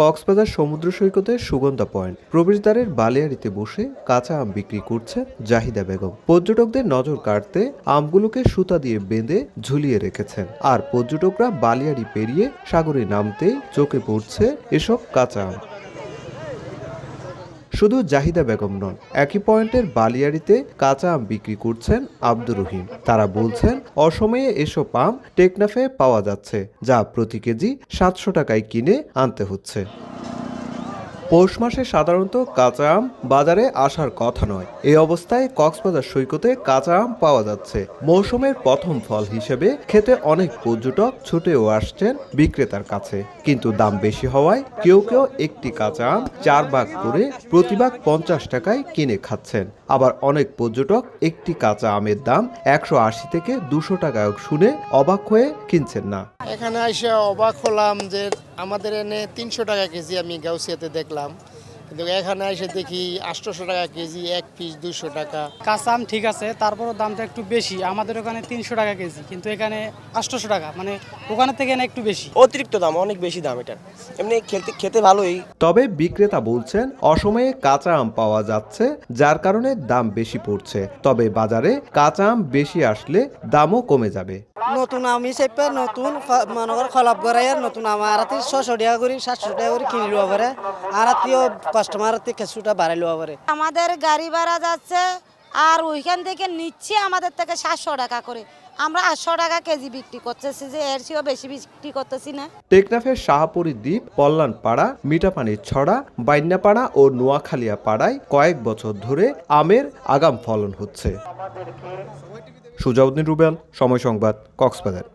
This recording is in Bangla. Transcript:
কক্সবাজার সমুদ্র সৈকতে সুগন্ধা পয়েন্ট। প্রবেশদ্বারের বালিয়াড়িতে বসে কাঁচা আম বিক্রি করছে জাহিদা বেগম। পর্যটকদের নজর কাটতে আমগুলোকে সুতা দিয়ে বেঁধে ঝুলিয়ে রেখেছেন। আর পর্যটকরা বালিয়াড়ি পেরিয়ে সাগরে নামতে চোখে পড়ছে এসব কাঁচা আম। শুধু জাহিদা বেগম নন, একই পয়েন্টের বালিয়াড়িতে কাঁচা আম বিক্রি করছেন আব্দুর রহিম। তারা বলছেন, অসময়ে এসব আম টেকনাফে পাওয়া যাচ্ছে, যা প্রতি কেজি সাতশো টাকায় কিনে আনতে হচ্ছে। পৌষ মাসে সাধারণত কাঁচা আম বাজারে আসার কথা নয়। এই অবস্থায় কক্সবাজার সৈকতে কাঁচা আম পাওয়া যাচ্ছে। মৌসুমের প্রথম ফল হিসেবে খেতে অনেক পর্যটক ছুটেও আসছেন বিক্রেতার কাছে। কিন্তু দাম বেশি হওয়ায় কেউ কেউ একটি কাঁচা আম চার ভাগ করে প্রতি ভাগ পঞ্চাশ টাকায় কিনে খাচ্ছেন। আবার অনেক পর্যটক একটি কাঁচা আমের দাম একশো আশি থেকে দুশো টাকা শুনে অবাক হয়ে কিনছেন না। এখানে এসে অবাক হলাম যে আমাদের এনে তিনশো টাকা কেজি আমি গাউসিয়াতে দেখলাম। কিন্তু এখানে এসে দেখি আটশোশো টাকা কেজি এক পিস দুশো টাকা। কাঁচা আম ঠিক আছে তারপরও দামটা একটু বেশি। আমাদের ওখানে তিনশো টাকা কেজি কিন্তু এখানে আটশোশো টাকা মানে ওখানের থেকে এনে একটু বেশি। অতিরিক্ত দাম অনেক বেশি দাম এটার এমনি খেতে খেতে ভালোই। তবে বিক্রেতা বলছেন অসময়ে কাঁচা আম পাওয়া যাচ্ছে যার কারণে দাম বেশি পড়ছে। তবে বাজারে কাঁচা আম বেশি আসলে দামও কমে যাবে। নতুন আমি চাইপে নতুন মনে খলাপ করে আর নতুন আমার আর ছশো টাকা করে, সাতশো টাকা করে কিনে লওয়া পারে। আর আত্মীয় কাস্টমার কিছুটা বাড়াই লওয়া পারে। আমাদের গাড়ি ভাড়া যাচ্ছে আর ওইখান থেকে নিচ্ছে আমাদের থেকে সাতশো টাকা করে। আমরা আটশো টাকা কেজি বিক্রি করতেছি যে এর চেয়েও বেশি বিক্রি করতেছি না। টেকনাফের শাহপুরী দ্বীপ কল্যাণপাড়া মিঠাপানির ছড়া বাইন্যাপাড়া ও নোয়াখালিয়া পাড়ায় কয়েক বছর ধরে আমের আগাম ফলন হচ্ছে। সুজাউদ্দিন রুবেল সময় সংবাদ কক্সবাজার।